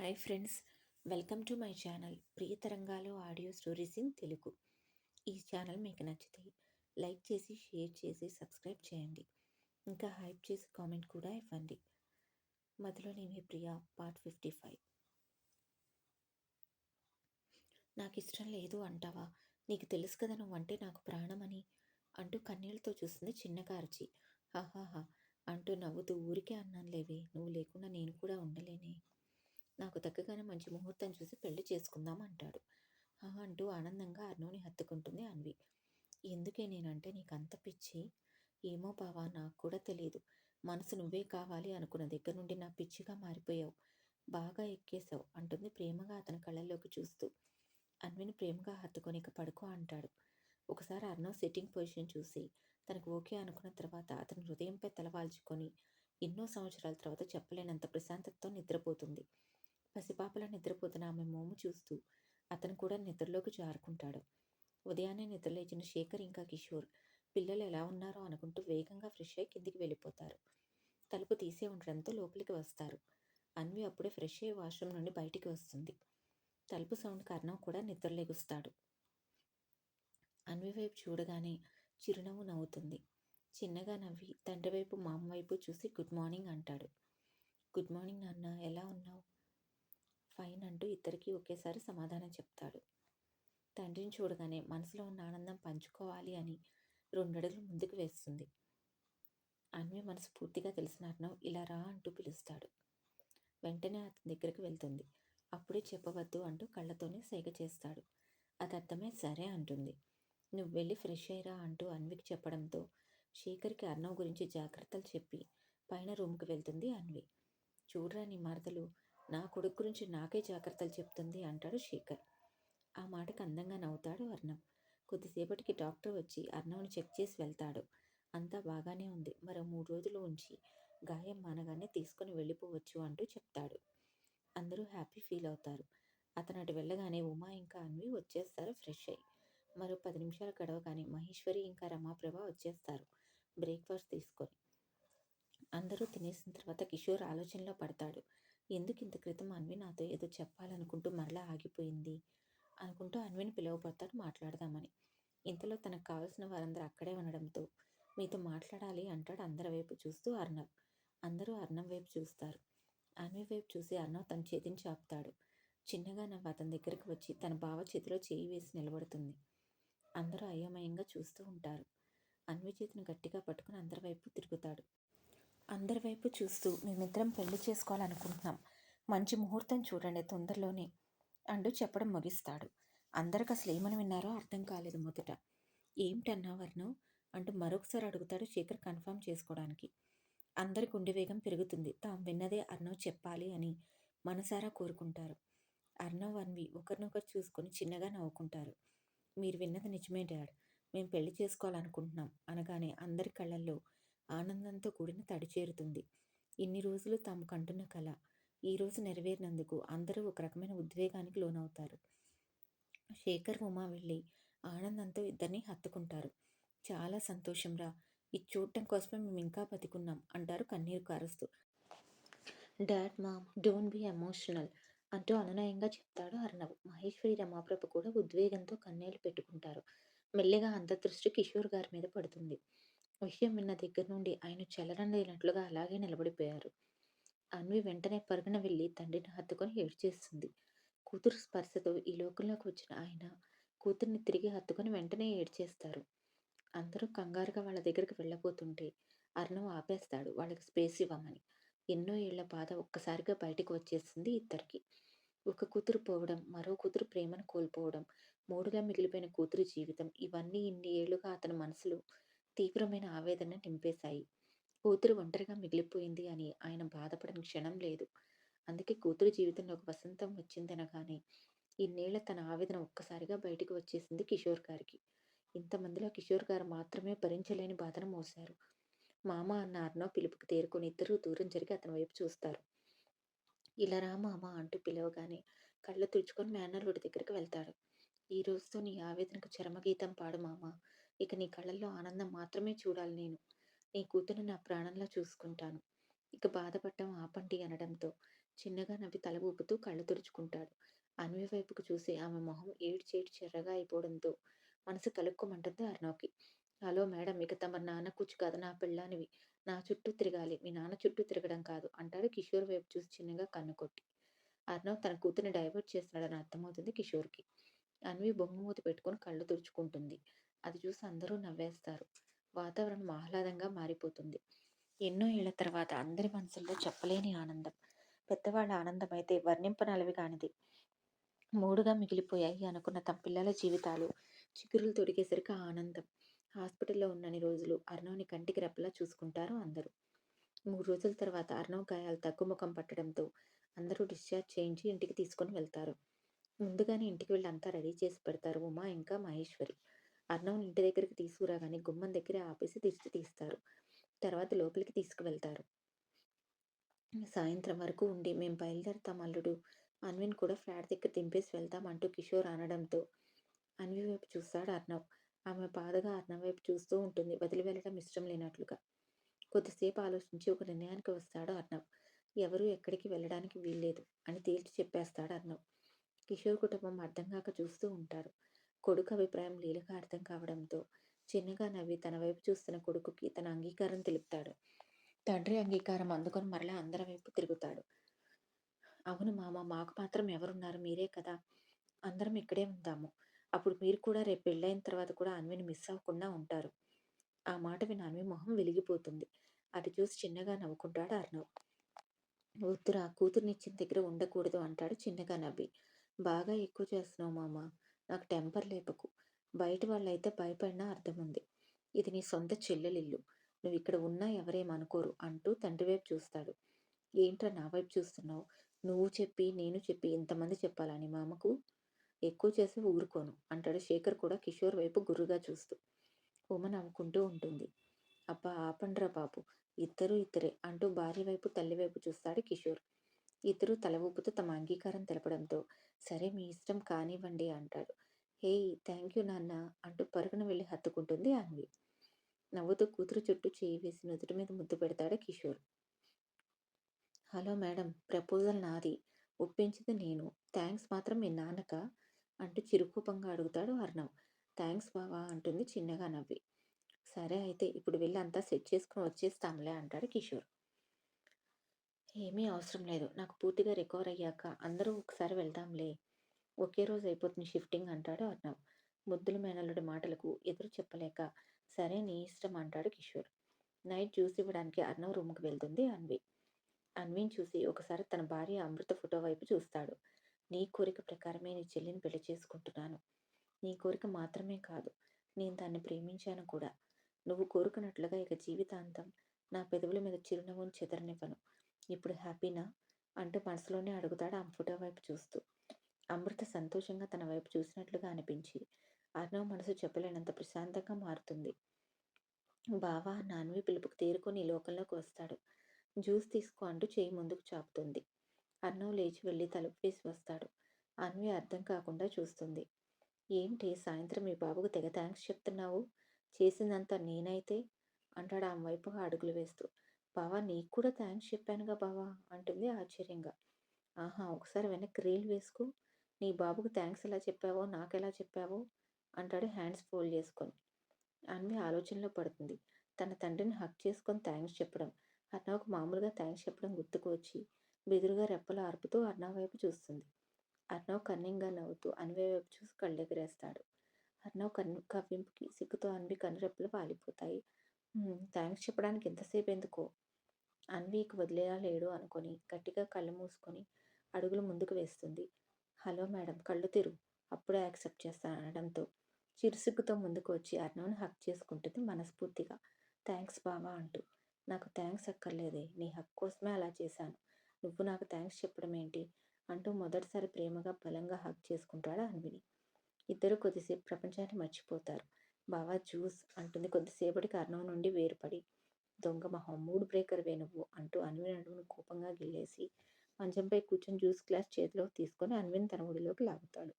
Hi friends. Welcome to my channel Priya Tarangalu audio stories in Telugu. ఈ channel మీకు నచ్చితే like చేసి share చేసి సబ్స్క్రైబ్ చేయండి. ఇంకా హైప్ చేసి కామెంట్ కూడా ఇవ్వండి. మధ్యలోనే మీ ప్రియ పార్ట్ ఫిఫ్టీ ఫైవ్. నాకు ఇష్టం లేదు అంటావా? నీకు తెలుసు కదా నువ్వంటే నాకు ప్రాణమని అంటూ కన్నీళ్ళతో చూస్తుంది చిన్న కార్చి. హాహాహా అంటూ నవ్వుతూ ఊరికే అన్నాను లేవే నువ్వు లేకుండా నేను కూడా ఉండలేనే. నాకు తగ్గగానే మంచి ముహూర్తం చూసి పెళ్ళి చేసుకుందాం అంటాడు అంటూ ఆనందంగా అర్ణుని హత్తుకుంటుంది అన్వి. ఎందుకే నేనంటే నీకు అంత పిచ్చి? ఏమో బావా నాకు కూడా తెలియదు మనసు నువ్వే కావాలి అనుకున్న దగ్గర నుండి నా పిచ్చిగా మారిపోయావు. బాగా ఎక్కేశావు అంటుంది ప్రేమగా అతని కళ్ళల్లోకి చూస్తూ. అన్విని ప్రేమగా హత్తుకొని ఇక పడుకో అంటాడు. ఒకసారి అర్ణవ్ సిట్టింగ్ పొజిషన్ చూసి తనకు ఓకే అనుకున్న తర్వాత అతని హృదయంపై తలవాల్చుకొని ఎన్నో సంవత్సరాల తర్వాత చెప్పలేనంత ప్రశాంతతతో నిద్రపోతుంది. పసిపాపల నిద్రపోతున్న ఆమె మోము చూస్తూ అతను కూడా నిద్రలోకి జారుకుంటాడు. ఉదయాన్నే నిద్రలేచిన శేఖర్ ఇంకా కిషోర్ పిల్లలు ఎలా ఉన్నారో అనుకుంటూ వేగంగా ఫ్రెష్ అయి కిందికి వెళ్ళిపోతారు. తలుపు తీసే ఉండడంతో లోపలికి వస్తారు. అన్వి అప్పుడే ఫ్రెష్ అయ్యి వాష్రూమ్ నుండి బయటికి వస్తుంది. తలుపు సౌండ్ కారణం కూడా నిద్రలేగుస్తాడు అన్వి వైపు చూడగానే చిరునవ్వు నవ్వుతుంది. చిన్నగా నవ్వి తండ్రి వైపు మామ వైపు చూసి గుడ్ మార్నింగ్ అంటాడు. గుడ్ మార్నింగ్ నాన్న ఎలా ఉన్నావు? ఫైన్ అంటూ ఇద్దరికీ ఒకేసారి సమాధానం చెప్తాడు. తండ్రిని చూడగానే మనసులో ఉన్న ఆనందం పంచుకోవాలి అని రెండడుగులు ముందుకు వేస్తుంది. అన్వి మనసు పూర్తిగా తెలిసిన అర్ణవ్ ఇలా రా అంటూ పిలుస్తాడు. వెంటనే అతని దగ్గరికి వెళ్తుంది. అప్పుడే చెప్పవద్దు అంటూ కళ్ళతోనే సైగ చేస్తాడు. అది అర్థమే సరే అంటుంది. నువ్వు వెళ్ళి ఫ్రెష్ అయ్యరా అంటూ అన్వికి చెప్పడంతో శేఖర్కి అర్ణవ్ గురించి జాగ్రత్తలు చెప్పి పైన రూమ్కి వెళ్తుంది అన్వి. చూడరా నీ మరదలు నా కొడుకు గురించి నాకే జాగ్రత్తలు చెప్తుంది అంటాడు శేఖర్. ఆ మాటకు అందంగా నవ్వుతాడు అర్ణవ్. కొద్దిసేపటికి డాక్టర్ వచ్చి అర్ణవ్ని చెక్ చేసి వెళ్తాడు. అంతా బాగానే ఉంది. మరో మూడు రోజులు ఉంచి గాయం మానగానే తీసుకుని వెళ్ళిపోవచ్చు అంటూ చెప్తాడు. అందరూ హ్యాపీ ఫీల్ అవుతారు. అతను అటు వెళ్ళగానే ఉమా ఇంకా అన్వి వచ్చేస్తారు ఫ్రెష్ అయ్యి మరో పది నిమిషాలు గడవగానే మహేశ్వరి ఇంకా రమాప్రభ వచ్చేస్తారు బ్రేక్ఫాస్ట్ తీసుకొని. అందరూ తినేసిన తర్వాత కిషోర్ ఆలోచనలో పడతాడు. ఎందుకు ఇంత క్రితం అన్వి నాతో ఏదో చెప్పాలనుకుంటూ మరలా ఆగిపోయింది? అనుకుంటూ అన్విని పిలవబోతాడు మాట్లాడదామని. ఇంతలో తనకు కావలసిన వారందరూ అక్కడే ఉండడంతో మీతో మాట్లాడాలి అంటాడు అందరి వైపు చూస్తూ అర్ణవ్. అందరూ అర్ణవ్ వైపు చూస్తారు. అన్వి వైపు చూసి అర్ణవ్ తన చేతిని చాపుతాడు. చిన్నగా నవ్వు అతని దగ్గరికి వచ్చి తన బావ చేతిలో చేయి వేసి నిలబడుతుంది. అందరూ అయోమయంగా చూస్తూ ఉంటారు. అన్వి చేతిని గట్టిగా పట్టుకుని అందరి వైపు తిరుగుతాడు. అందరి వైపు చూస్తూ మేమిద్దరం పెళ్ళి చేసుకోవాలనుకుంటున్నాం. మంచి ముహూర్తం చూడండి తొందరలోనే అంటూ చెప్పడం ముగిస్తాడు. అందరికి అసలు ఏమని విన్నారో అర్థం కాలేదు మొదట. ఏమిటన్నా వర్ణం? అంటూ మరొకసారి అడుగుతాడు శేఖర్ కన్ఫర్మ్ చేసుకోవడానికి. అందరి గుండె వేగం పెరుగుతుంది. తాము విన్నదే అర్ణవ్ చెప్పాలి అని మనసారా కోరుకుంటారు. అర్ణవ్ అన్వి ఒకరినొకరు చూసుకొని చిన్నగా నవ్వుకుంటారు. మీరు విన్నది నిజమే డాడ్. మేము పెళ్ళి చేసుకోవాలనుకుంటున్నాం అనగానే అందరి కళ్ళల్లో ఆనందంతో కూడిన తడి చేరుతుంది. ఇన్ని రోజులు తాము కంటున్న కళ ఈరోజు నెరవేరినందుకు అందరూ ఒక రకమైన ఉద్వేగానికి లోనవుతారు. శేఖర్ ఉమా వెళ్ళి ఆనందంతో ఇద్దరిని హత్తుకుంటారు. చాలా సంతోషంరా ఇది చూడటం కోసమే మేము ఇంకా బతికున్నాం అంటారు కన్నీరు కారుస్తూ. Dad mom don't be emotional అంటూ అనునయంగా చెప్తాడు అర్ణవ్. మహేశ్వరి రమాప్రభ కూడా ఉద్వేగంతో కన్నీళ్ళు పెట్టుకుంటారు. మెల్లిగా అంత దృష్టి కిషోర్ గారి మీద పడుతుంది. విషయం విన్న దగ్గర నుండి ఆయన చెలరనలేనట్లుగా అలాగే నిలబడిపోయారు. అన్వి వెంటనే పరుగున వెళ్ళి తండ్రిని హత్తుకొని ఏడ్చేస్తుంది కూతురు స్పర్శతో ఈ లోకంలోకి వచ్చిన ఆయన కూతుర్ని తిరిగి హత్తుకొని వెంటనే ఏడ్చేస్తారు అందరూ కంగారుగా వాళ్ళ దగ్గరికి వెళ్ళబోతుంటే అర్ణం ఆపేస్తాడు వాళ్ళకి స్పేస్ ఇవ్వమని. ఎన్నో ఏళ్ళ బాధ ఒక్కసారిగా బయటకు వచ్చేసింది ఇద్దరికి. ఒక కూతురు పోవడం మరో కూతురు ప్రేమను కోల్పోవడం మూడుగా మిగిలిపోయిన కూతురు జీవితం ఇవన్నీ ఇన్ని ఏళ్ళుగా అతని మనసులో తీవ్రమైన ఆవేదన నింపేశాయి. కూతురు ఒంటరిగా మిగిలిపోయింది అని ఆయన బాధపడని క్షణం లేదు. అందుకే కూతురు జీవితంలో ఒక వసంతం వచ్చిందనగానే ఇన్నేళ్ళ తన ఆవేదన ఒక్కసారిగా బయటకు వచ్చేసింది కిషోర్ గారికి. ఇంతమందిలో కిషోర్ గారు మాత్రమే భరించలేని బాధను మోశారు. మామ అన్న అర్ణవ్ పిలుపుకి తేరుకొని ఇద్దరూ దూరం జరిగి అతని వైపు చూస్తారు. ఇలా రా మామ అంటూ పిలవగానే కళ్ళు తుడుచుకొని మేనల్లుడి దగ్గరికి వెళ్తాడు. ఈ రోజుతో నీ ఆవేదనకు చరమగీతం పాడు మామ. ఇక నీ కళ్ళల్లో ఆనందం మాత్రమే చూడాలి నేను నీ కూతురు నా ప్రాణంలో చూసుకుంటాను ఇక బాధపడటం ఆపండి అనడంతో చిన్నగా నవ్వి తల ఊపుతూ కళ్ళు తుడుచుకుంటాడు. అన్వి వైపుకు చూసి ఆమె మొహం ఏడ్చేడ్చి చెర్రగా అయిపోవడంతో మనసు కలుక్కోమంటుంది అర్ణవ్‌కి. హలో మేడం ఇక తమ నాన్న కూర్చు కాదు నా పెళ్ళానివి. నా చుట్టూ తిరగాలి. మీ నాన్న చుట్టూ తిరగడం కాదు అంటాడు కిషోర్ వైపు చూసి చిన్నగా కన్ను కొట్టి. అర్ణవ్ తన కూతుర్ని డైవర్ట్ చేస్తున్నాడని అర్థమవుతుంది కిషోర్‌కి. అన్వి బొంగుమూతి పెట్టుకొని కళ్ళు తుడుచుకుంటుంది. అది చూసి అందరూ నవ్వేస్తారు. వాతావరణం ఆహ్లాదంగా మారిపోతుంది. ఎన్నో ఏళ్ళ తర్వాత అందరి మనసుల్లో చెప్పలేని ఆనందం. పెద్దవాళ్ళ ఆనందం అయితే వర్ణింపనలవి కానిది. మూడుగా మిగిలిపోయాయి అనుకున్న తమ పిల్లల జీవితాలు చిగురులు తొడిగేసరికి ఆనందం. హాస్పిటల్లో ఉన్నన్ని రోజులు అర్ణవ్‌ని కంటికి రెప్పలా చూసుకుంటారు అందరూ. మూడు రోజుల తర్వాత అర్ణవ్ గాయాలు తగ్గుముఖం పట్టడంతో అందరూ డిశ్చార్జ్ చేయించి ఇంటికి తీసుకొని వెళ్తారు. ముందుగానే ఇంటికి వెళ్ళి అంతా రెడీ చేసి పెడతారు ఉమా ఇంకా మహేశ్వరి. అన్నం ఇంటి దగ్గరికి తీసుకురాగానే గుమ్మం దగ్గరే ఆపేసి దిష్టి తీస్తారు. తర్వాత లోపలికి తీసుకువెళ్తారు. సాయంత్రం వరకు ఉండి మేము బయలుదేరతాం అల్లుడు. అన్విన్ కూడా ఫ్లాట్ దగ్గర దింపేసి వెళ్తాం అంటూ కిషోర్ అనడంతో అన్వి వైపు చూస్తాడు అర్ణవ్. ఆమె బాధగా అర్ణవ్ వైపు చూస్తూ ఉంటుంది వదిలి వెళ్ళడం ఇష్టం లేనట్లుగా. కొద్దిసేపు ఆలోచించి ఒక నిర్ణయానికి వస్తాడు అర్ణవ్. ఎవరు ఎక్కడికి వెళ్ళడానికి వీల్లేదు అని తేల్చి చెప్పేస్తాడు అర్ణవ్. కిషోర్ కుటుంబం అర్థం కాక చూస్తూ ఉంటారు. కొడుకు అభిప్రాయం లీలగా అర్థం కావడంతో చిన్నగా నవ్వి తన వైపు చూస్తున్న కొడుకుకి తన అంగీకారం తెలుపుతాడు. తండ్రి అంగీకారం అందుకొని మరలా అందరి వైపు తిరుగుతాడు. అవును మామ మాకు మాత్రం ఎవరున్నారు మీరే కదా! అందరం ఇక్కడే ఉందాము. అప్పుడు మీరు కూడా రేపు పెళ్ళైన తర్వాత కూడా అన్విని మిస్ అవ్వకుండా ఉంటారు. ఆ మాట విని అన్వి మొహం వెలిగిపోతుంది. అది చూసి చిన్నగా నవ్వుకుంటాడు అర్ణవ్. వద్దురా కూతుర్నిచ్చిన దగ్గర ఉండకూడదు అంటాడు చిన్నగా నవ్వి. బాగా ఎక్కువ చేస్తున్నావు మామ. నాకు టెంపర్ లేపకు. బయట వాళ్ళైతే భయపడినా అర్థముంది. ఇది నీ సొంత చెల్లెలిల్లు. నువ్విక్కడ ఉన్నా ఎవరేమనుకోరు అంటూ తండ్రి వైపు చూస్తాడు. ఏంట్రా నా వైపు చూస్తున్నావు? నువ్వు చెప్పి, నేను చెప్పి ఇంతమంది చెప్పాలని మామకు? ఎక్కువ చేసి ఊరుకోను అంటాడు శేఖర్ కూడా కిషోర్ వైపు గుర్రుగా చూస్తూ. ఉమ నవ్వుకుంటూ ఉంటుంది. అబ్బా ఆపండ్రా బాబు. ఇద్దరు ఇద్దరే అంటూ భార్య వైపు తల్లి వైపు చూస్తాడు కిషోర్. ఇద్దరు తల ఊపుతూ తమ అంగీకారం తెలపడంతో సరే మీ ఇష్టం కానివ్వండి అంటాడు. హేయ్ థ్యాంక్యూ నాన్న అంటూ పరుగున వెళ్ళి హత్తుకుంటుంది అన్వి. నవ్వుతూ కూతురు చుట్టూ చేయి వేసి నుదుటి మీద ముద్దు పెడతాడు కిషోర్. హలో మేడం ప్రపోజల్ నాది. ఒప్పించింది నేను. థ్యాంక్స్ మాత్రం మీ నాన్నక అంటూ చిరుకోపంగా అడుగుతాడు అర్ణవ్. థ్యాంక్స్ బావా అంటుంది చిన్నగా నవ్వి. సరే అయితే ఇప్పుడు వెళ్ళి అంతా సెట్ చేసుకొని వచ్చేస్తాంలే అంటాడు కిషోర్. ఏమీ అవసరం లేదు. నాకు పూర్తిగా రికవర్ అయ్యాక అందరూ ఒకసారి వెళ్దాంలే. ఒకే రోజు అయిపోతుంది షిఫ్టింగ్ అంటాడు అర్ణవ్. ముద్దుల మేనల్లుడి మాటలకు ఎదురు చెప్పలేక సరే నీ ఇష్టం అంటాడు కిషోర్. నైట్ జ్యూస్ ఇవ్వడానికి అర్ణవ్ రూమ్‌కి వెళ్తుంది అన్వి. అన్విని చూసి ఒకసారి తన భార్య అమృత ఫోటో వైపు చూస్తాడు. నీ కోరిక ప్రకారమే నీ చెల్లిని పెళ్ళి చేసుకుంటున్నాను. నీ కోరిక మాత్రమే కాదు. నేను దాన్ని ప్రేమించాను కూడా. నువ్వు కోరుకున్నట్లుగా ఇక జీవితాంతం నా పెదవుల మీద చిరునవ్వును చెదరనివ్వను. ఇప్పుడు హ్యాపీనా? అంటూ మనసులోనే అడుగుతాడు ఆమె ఫోటో వైపు చూస్తూ. అమృత సంతోషంగా తన వైపు చూసినట్లుగా అనిపించి అర్ణవ్ మనసు చెప్పలేనంత ప్రశాంతంగా మారుతుంది. బావా నాన్వి పిలుపుకు తేరుకొని లోకంలోకి వస్తాడు. జ్యూస్ తీసుకో అంటూ చేయి ముందుకు చాపుతుంది. అర్ణవ్ లేచి వెళ్ళి తలుపు వేసి వస్తాడు. అన్వి అర్థం కాకుండా చూస్తుంది. ఏంటి సాయంత్రం మీ బాబుకు తెగ థ్యాంక్స్ చెప్తున్నావు? చేసిందంతా నేనైతే? అంటాడు ఆమె వైపుగా అడుగులు వేస్తూ. బావా నీకు కూడా థ్యాంక్స్ చెప్పానుగా బావా అంటుంది ఆశ్చర్యంగా. ఆహా ఒకసారి వెనక్కి రీల్ వేసుకో. నీ బాబుకు థ్యాంక్స్ ఎలా చెప్పావో నాకెలా చెప్పావో అంటాడు హ్యాండ్స్ ఫోల్డ్ చేసుకొని. అన్వి ఆలోచనలో పడుతుంది. తన తండ్రిని హక్ చేసుకొని థ్యాంక్స్ చెప్పడం, అర్ణవ్‌కు మామూలుగా థ్యాంక్స్ చెప్పడం గుర్తుకు వచ్చి బెదురుగా రెప్పలు ఆర్పుతూ అర్ణవ్ వైపు చూస్తుంది. అర్ణవ్ కన్నింగ్గా నవ్వుతూ అన్వి వైపు చూసి కళ్ళెగరేస్తాడు. అర్ణవ్ కన్ను కవ్వింపుకి సిగ్గుతో అన్వి కనురెప్పలు వాలిపోతాయి. థ్యాంక్స్ చెప్పడానికి ఇంతసేపు ఎందుకో? అన్వీకి వదిలేలా లేడు అనుకొని గట్టిగా కళ్ళు మూసుకొని అడుగులు ముందుకు వేస్తుంది. హలో మేడం కళ్ళు తిరు అప్పుడే యాక్సెప్ట్ చేస్తాను అనడంతో చిరుసిగ్గుతో ముందుకు వచ్చి అర్ణవ్‌ని హక్ చేసుకుంటుంది మనస్ఫూర్తిగా. థ్యాంక్స్ బావా అంటూ. నాకు థ్యాంక్స్ అక్కర్లేదే. నీ హక్ కోసమే అలా చేశాను. నువ్వు నాకు థ్యాంక్స్ చెప్పడం ఏంటి? అంటూ మొదటిసారి ప్రేమగా బలంగా హక్ చేసుకుంటాడు అన్విని. ఇద్దరు కొద్దిసేపు ప్రపంచాన్ని మర్చిపోతారు. బావా జ్యూస్ అంటుంది కొద్దిసేపటికి అర్ణవ్ నుండి వేరుపడి. దొంగ మొహం మూడ్ బ్రేకర్ వేణువు అంటూ అన్విన్ అడుగును కోపంగా గిల్లేసి మంచంపై కూర్చొని జ్యూస్ గ్లాస్ చేతిలోకి తీసుకొని అన్విన్ తన ఒడిలోకి లాగుతాడు.